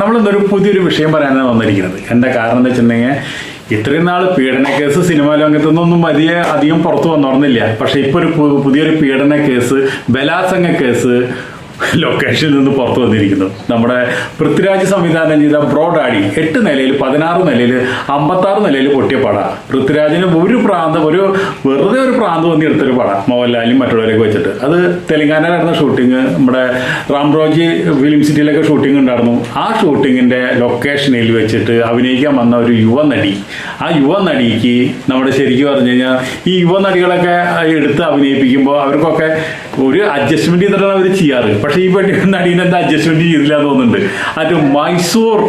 നമ്മളിന്നൊരു പുതിയൊരു വിഷയം പറയാനാണ് വന്നിരിക്കുന്നത്. എന്റെ കാരണം എന്താ വെച്ചിട്ടുണ്ടെങ്കിൽ ഇത്രയും നാൾ പീഡന കേസ് സിനിമാ ലോകത്തുനിന്നൊന്നും വലിയ അധികം പുറത്തു വന്നോർന്നില്ല. പക്ഷെ ഇപ്പൊ ഒരു പുതിയൊരു പീഡന കേസ് ബലാത്സംഗ കേസ് ലൊക്കേഷനിൽ നിന്ന് പുറത്തു വന്നിരിക്കുന്നു. നമ്മുടെ പൃഥ്വിരാജ് സംവിധാനം ചെയ്ത ബ്രോഡ് ആടി എട്ട് നിലയിൽ പതിനാറ് നിലയിൽ അമ്പത്താറ് നിലയിൽ പൊട്ടിയ പട. പൃഥ്വിരാജിന് ഒരു പ്രാന്തം ഒരു വെറുതെ ഒരു പ്രാന്തം വന്നി എടുത്തൊരു പടം മോഹൻലാലും മറ്റുള്ളവരൊക്കെ വെച്ചിട്ട്. അത് തെലങ്കാനയിലായിരുന്ന ഷൂട്ടിങ് നമ്മുടെ റാംറോജി ഫിലിം സിറ്റിയിലൊക്കെ ഷൂട്ടിംഗ് ഉണ്ടായിരുന്നു. ആ ഷൂട്ടിങ്ങിന്റെ ലൊക്കേഷനിൽ വെച്ചിട്ട് അഭിനയിക്കാൻ വന്ന ഒരു യുവനടി ആ യുവനടിക്ക് നമ്മുടെ ശരിക്കും പറഞ്ഞു കഴിഞ്ഞാൽ ഈ യുവനടികളൊക്കെ എടുത്ത് അഭിനയിപ്പിക്കുമ്പോൾ അവർക്കൊക്കെ ഒരു അഡ്ജസ്റ്റ്മെന്റ് ചെയ്തിട്ടാണ് അവർ ചെയ്യാറ്. പക്ഷേ ഈ പെട്ടി നടീനെന്താ അഡ്ജസ്റ്റ്മെന്റ് ചെയ്തില്ല എന്ന് തോന്നുന്നുണ്ട്. അത് മൈസൂർ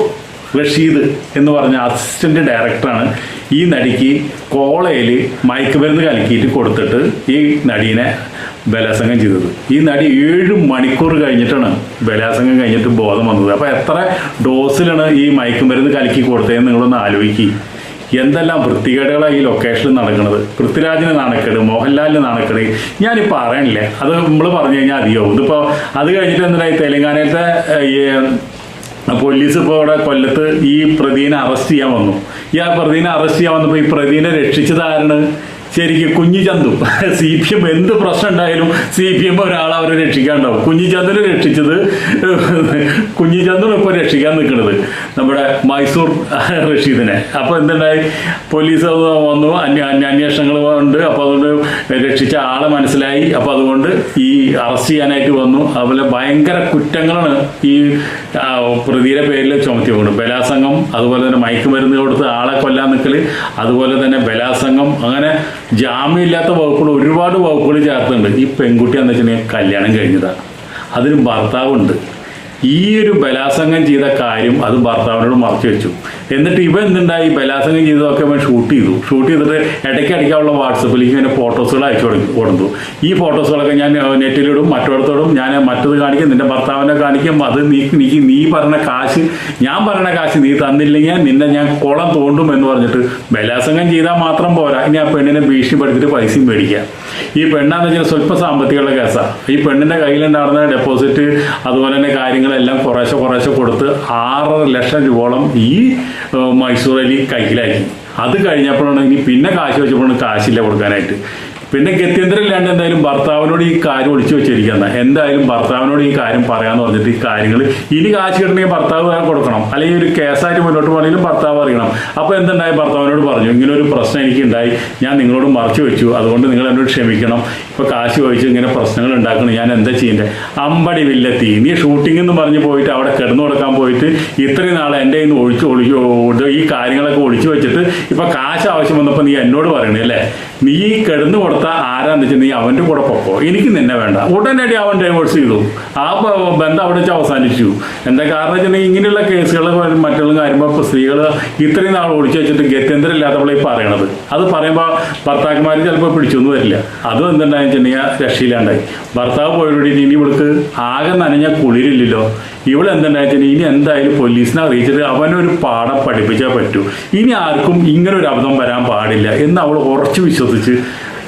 റഷീദ് എന്ന് പറഞ്ഞ അസിസ്റ്റന്റ് ഡയറക്ടറാണ് ഈ നടിക്ക് കോളയിൽ മയക്ക് മരുന്ന് കലക്കിയിട്ട് കൊടുത്തിട്ട് ഈ നടീനെ ബലാസംഗം ചെയ്തത്. ഈ നടി ഏഴ് മണിക്കൂർ കഴിഞ്ഞിട്ടാണ് ബലാസംഗം കഴിഞ്ഞിട്ട് ബോധം വന്നത്. അപ്പോൾ എത്ര ഡോസിലാണ് ഈ മയക്കുമരുന്ന് കലക്കി കൊടുത്തതെന്ന് നിങ്ങളൊന്ന് ആലോചിക്കുക എന്തെല്ലാം വൃത്തികേടുകളാണ് ഈ ലൊക്കേഷനിൽ നടക്കുന്നത് പൃഥ്വിരാജിന് നാണക്കേട് മോഹൻലാലിന് നാണക്കേട് ഞാനിപ്പോൾ അറിയണില്ലേ? അത് നമ്മൾ പറഞ്ഞു കഴിഞ്ഞാൽ അധികവും ഇതിപ്പോൾ അത് കഴിഞ്ഞിട്ട് എന്തായി തെലങ്കാനയിലത്തെ ഈ പോലീസ് ഇപ്പോൾ ഇവിടെ കൊല്ലത്ത് ഈ പ്രതിനെ അറസ്റ്റ് ചെയ്യാൻ വന്നു. ഈ ആ പ്രതിനെ അറസ്റ്റ് ചെയ്യാൻ വന്നപ്പോൾ ഈ പ്രതിനെ രക്ഷിച്ചത് ആരാണ്? ശരിക്കും കുഞ്ഞിചന്തു. സി പി എം എന്ത് പ്രശ്നം ഉണ്ടായാലും സി പി എം ഒരാളെ അവരെ രക്ഷിക്കാണ്ടാവും. കുഞ്ഞി ചന്തുനെ രക്ഷിച്ചത് കുഞ്ഞി ചന്തു ഇപ്പോൾ രക്ഷിക്കാൻ നിൽക്കുന്നത് നമ്മുടെ മൈസൂർ റഷീദിനെ. അപ്പോൾ എന്തുണ്ടായി? പോലീസ് വന്നു. അന്യ അന്വ- അന്വേഷണങ്ങൾ ഉണ്ട്. അപ്പോൾ അതുകൊണ്ട് രക്ഷിച്ച ആളെ മനസ്സിലായി. അപ്പോൾ അതുകൊണ്ട് ഈ അറസ്റ്റ് ചെയ്യാനായിട്ട് വന്നു. അതുപോലെ ഭയങ്കര കുറ്റങ്ങളാണ് ഈ പ്രതിയുടെ പേരിൽ ചുമത്തി പോകുന്നത് ബലാസംഗം അതുപോലെ തന്നെ മയക്കുമരുന്ന് കൊടുത്ത് ആളെ കൊല്ലാൻ നിൽക്കൽ അതുപോലെ തന്നെ ബലാസംഗം അങ്ങനെ ജാമ്യമില്ലാത്ത വകുപ്പുകൾ ഒരുപാട് വകുപ്പുകൾ ചേർത്തുണ്ട് ഈ പെൺകുട്ടി എന്ന് വെച്ചിട്ടുണ്ടെങ്കിൽ കല്യാണം കഴിഞ്ഞതാണ് അതിന് ഭർത്താവുണ്ട്. ഈ ഒരു ബലാസംഗം ചെയ്ത കാര്യം അത് ഭർത്താവിനോട് മറച്ചു വെച്ചു. എന്നിട്ട് ഇവ എന്തുണ്ടായി? ബലാസംഗം ചെയ്തതൊക്കെ അവൻ ഷൂട്ട് ചെയ്തു. ഷൂട്ട് ചെയ്തിട്ട് ഇടയ്ക്ക് ഇടയ്ക്കുള്ള വാട്സപ്പിലേക്ക് ഇങ്ങനെ ഫോട്ടോസുകൾ അയച്ചു കൊടുത്തു ഈ ഫോട്ടോസുകളൊക്കെ ഞാൻ നെറ്റിലിടും മറ്റോടത്തോടും ഞാൻ മറ്റത് കാണിക്കും നിന്റെ ഭർത്താവിനെ കാണിക്കും. അത് നീ നീ നീ പറഞ്ഞ കാശ് ഞാൻ പറഞ്ഞ കാശ് നീ തന്നില്ലെങ്കിൽ നിന്നെ ഞാൻ കുളം തോണ്ടും എന്ന് പറഞ്ഞിട്ട് ബലാസംഗം ചെയ്താൽ മാത്രം പോരാ. ഇനി ആ പെണ്ണിനെ ഭീഷണിപ്പെടുത്തിയിട്ട് പൈസയും മേടിക്കാം. ഈ പെണ്ണാന്ന് വെച്ചാൽ സ്വല്പ സാമ്പത്തികമുള്ള കേസാണ് ഈ പെണ്ണിന്റെ കയ്യിലുണ്ടായിരുന്ന ഡെപ്പോസിറ്റ് അതുപോലെ തന്നെ കാര്യങ്ങളെല്ലാം കുറേശ്ശെ കുറേശ്ശെ കൊടുത്ത് ആറര ലക്ഷം രൂപയോളം ഈ മൈസൂർ അലി കയ്യിലാക്കി. അത് കഴിഞ്ഞപ്പോഴാണ് ഇനി പിന്നെ കാശ് വെച്ചപ്പോഴാണ് കാശില്ല കൊടുക്കാനായിട്ട്. പിന്നെ ഗത്യന്തരം ഇല്ലാണ്ട് എന്തായാലും ഭർത്താവിനോട് ഈ കാര്യം ഒളിച്ചു വെച്ചിരിക്കുന്ന എന്തായാലും ഭർത്താവിനോട് ഈ കാര്യം പറയാന്ന് പറഞ്ഞിട്ട് ഈ കാര്യങ്ങൾ ഇനി കാശ് കിട്ടണമെങ്കിൽ ഭർത്താവ് കൊടുക്കണം. അല്ലെങ്കിൽ ഒരു കേസായിട്ട് മുന്നോട്ട് പോകണമെങ്കിലും ഭർത്താവ് അറിയണം. അപ്പോൾ എന്തുണ്ടായി? ഭർത്താവിനോട് പറഞ്ഞു ഇങ്ങനെ ഒരു പ്രശ്നം എനിക്ക് ഉണ്ടായി ഞാൻ നിങ്ങളോട് മറച്ചു വെച്ചു. അതുകൊണ്ട് നിങ്ങൾ എന്നോട് ക്ഷമിക്കണം. ഇപ്പോൾ കാശ് ചോദിച്ച് ഇങ്ങനെ പ്രശ്നങ്ങൾ ഉണ്ടാക്കണം. ഞാൻ എന്താ ചെയ്യേണ്ടത്? അമ്പടി വില്ലെത്തി. നീ ഷൂട്ടിംഗ് എന്ന് പറഞ്ഞ് പോയിട്ട് അവിടെ കിടന്നു കൊടുക്കാൻ പോയിട്ട് ഇത്രയും നാളെ എന്റെ കയ്യിൽ നിന്ന് ഒഴിച്ചു ഒളിച്ചു ഈ കാര്യങ്ങളൊക്കെ ഒളിച്ചു വെച്ചിട്ട് ഇപ്പൊ കാശ് ആവശ്യം വന്നപ്പോൾ നീ എന്നോട് പറയണേ അല്ലേ? നീ കിടന്നു കൊടുത്ത ആരാന്ന് വെച്ചാൽ നീ അവന്റെ കൂടെ പൊക്കോ. എനിക്ക് നിന്നെ വേണ്ട. ഉടനടി അവൻ ഡൈവേഴ്സ് ചെയ്തു. ആ ബന്ധം അവിടെ വെച്ച് അവസാനിച്ചു. എന്താ കാരണം വെച്ചിട്ടുണ്ടെങ്കിൽ ഇങ്ങനെയുള്ള കേസുകൾ മറ്റുള്ള കാര്യമ്പോൾ ഇപ്പോൾ സ്ത്രീകൾ ഇത്രയും നാൾ ഒളിച്ചു വെച്ചിട്ട് ഗത്യന്തരം ഇല്ലാത്തവളെ ഈ പറയണത്. അത് പറയുമ്പോൾ ഭർത്താക്കന്മാർ ചിലപ്പോൾ പിടിച്ചൊന്നും വരില്ല. അതും എന്തുണ്ടായെന്ന് വെച്ചിട്ടുണ്ടെങ്കിൽ രക്ഷയില്ലാണ്ടായി. ഭർത്താവ് പോയതോടെ ഇനി ഇവൾക്ക് ആകെ നനഞ്ഞ കുളിരില്ലല്ലോ. ഇവിടെ വെച്ചാൽ ഇനി എന്തായാലും പോലീസിനെ അറിയിച്ചിട്ട് അവനൊരു പാഠം പഠിപ്പിച്ചാൽ പറ്റൂ. ഇനി ആർക്കും ഇങ്ങനെ ഒരു അബദ്ധം വരാൻ പാടില്ല എന്ന് അവൾ ഉറച്ചു വിശ്വസിച്ച്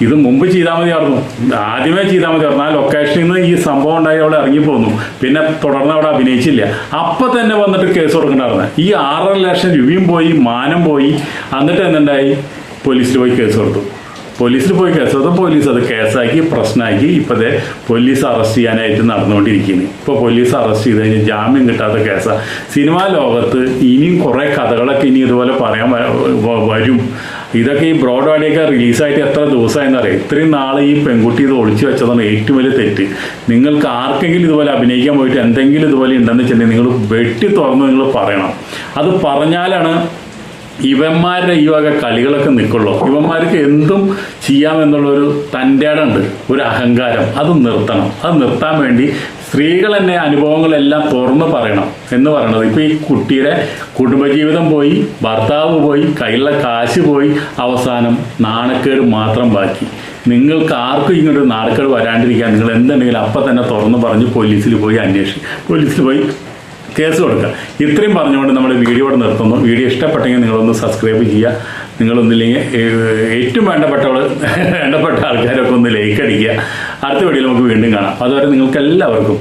ഇത് മുമ്പ് ചെയ്താൽ മതിയായിരുന്നു ആദ്യമേ ചെയ്താൽ മതിയായിരുന്നു ആ ലൊക്കേഷനിൽ നിന്ന് ഈ സംഭവം ഉണ്ടായി അവൾ ഇറങ്ങിപ്പോന്നു. പിന്നെ തുടർന്ന് അവിടെ അഭിനയിച്ചില്ല. അപ്പൊ തന്നെ വന്നിട്ട് കേസ് കൊടുക്കണ്ടായിരുന്നു. ഈ ആറര ലക്ഷം രൂപയും പോയി മാനം പോയി. എന്നിട്ട് എന്തുണ്ടായി? പോലീസിൽ പോയി കേസ് കൊടുത്തു. പോലീസിൽ പോയി കേസ്. കൊടുത്തു പോലീസ് അത് കേസാക്കി പ്രശ്നമാക്കി ഇപ്പോഴത്തെ പോലീസ് അറസ്റ്റ് ചെയ്യാനായിട്ട് നടന്നുകൊണ്ടിരിക്കുന്നു. ഇപ്പോൾ പോലീസ് അറസ്റ്റ് ചെയ്ത് കഴിഞ്ഞാൽ ജാമ്യം കിട്ടാത്ത കേസാണ് സിനിമാ ലോകത്ത് ഇനിയും കുറേ കഥകളൊക്കെ ഇനി ഇതുപോലെ പറയാൻ വരും. ഇതൊക്കെ ഈ ബ്രോഡ് വാടിയൊക്കെ റിലീസായിട്ട് എത്ര ദിവസമായെന്നറിയാം? ഇത്രയും നാൾ ഈ പെൺകുട്ടി ഇത് ഒളിച്ചു വെച്ചതാണ് ഏറ്റവും വലിയ തെറ്റ്. നിങ്ങൾക്ക് ആർക്കെങ്കിലും ഇതുപോലെ അഭിനയിക്കാൻ പോയിട്ട് എന്തെങ്കിലും ഇതുപോലെ ഉണ്ടെന്ന് വെച്ചിട്ടുണ്ടെങ്കിൽ നിങ്ങൾ വെട്ടി തുറന്ന് നിങ്ങൾ പറയണം. അത് പറഞ്ഞാലാണ് ഇവന്മാരുടെ ഈ വക കളികളൊക്കെ നിൽക്കുള്ളൂ. ഇവന്മാർക്ക് എന്തും ചെയ്യാമെന്നുള്ളൊരു തന്റെ ഉണ്ട് ഒരു അഹങ്കാരം. അത് നിർത്തണം. അത് നിർത്താൻ വേണ്ടി സ്ത്രീകൾ തന്നെ അനുഭവങ്ങളെല്ലാം തുറന്ന് പറയണം എന്ന് പറയണത്. ഇപ്പം ഈ കുട്ടിയുടെ കുടുംബജീവിതം പോയി ഭർത്താവ് പോയി കയ്യിലുള്ള കാശ് പോയി അവസാനം നാണക്കേട് മാത്രം ബാക്കി. നിങ്ങൾക്ക് ആർക്കും ഇങ്ങോട്ട് നാണക്കേട് വരാണ്ടിരിക്കാൻ നിങ്ങൾ എന്തുണ്ടെങ്കിലും അപ്പം തന്നെ തുറന്ന് പറഞ്ഞ് പോലീസിൽ പോയി അന്വേഷിക്കും. പോലീസിൽ പോയി കേസ് കൊടുക്കുക. ഇത്രയും പറഞ്ഞുകൊണ്ട് നമ്മൾ വീഡിയോ ഇവിടെ നിർത്തുന്നു. വീഡിയോ ഇഷ്ടപ്പെട്ടെങ്കിൽ നിങ്ങളൊന്ന് സബ്സ്ക്രൈബ് ചെയ്യുക. നിങ്ങളൊന്നില്ലെങ്കിൽ ഏറ്റവും വേണ്ടപ്പെട്ടവൾ വേണ്ടപ്പെട്ട ആൾക്കാരൊക്കെ ഒന്ന് ലൈക്ക് അടിക്കുക. അടുത്ത വീഡിയോയിൽ നമുക്ക് വീണ്ടും കാണാം. അതുവരെ നിങ്ങൾക്ക് എല്ലാവർക്കും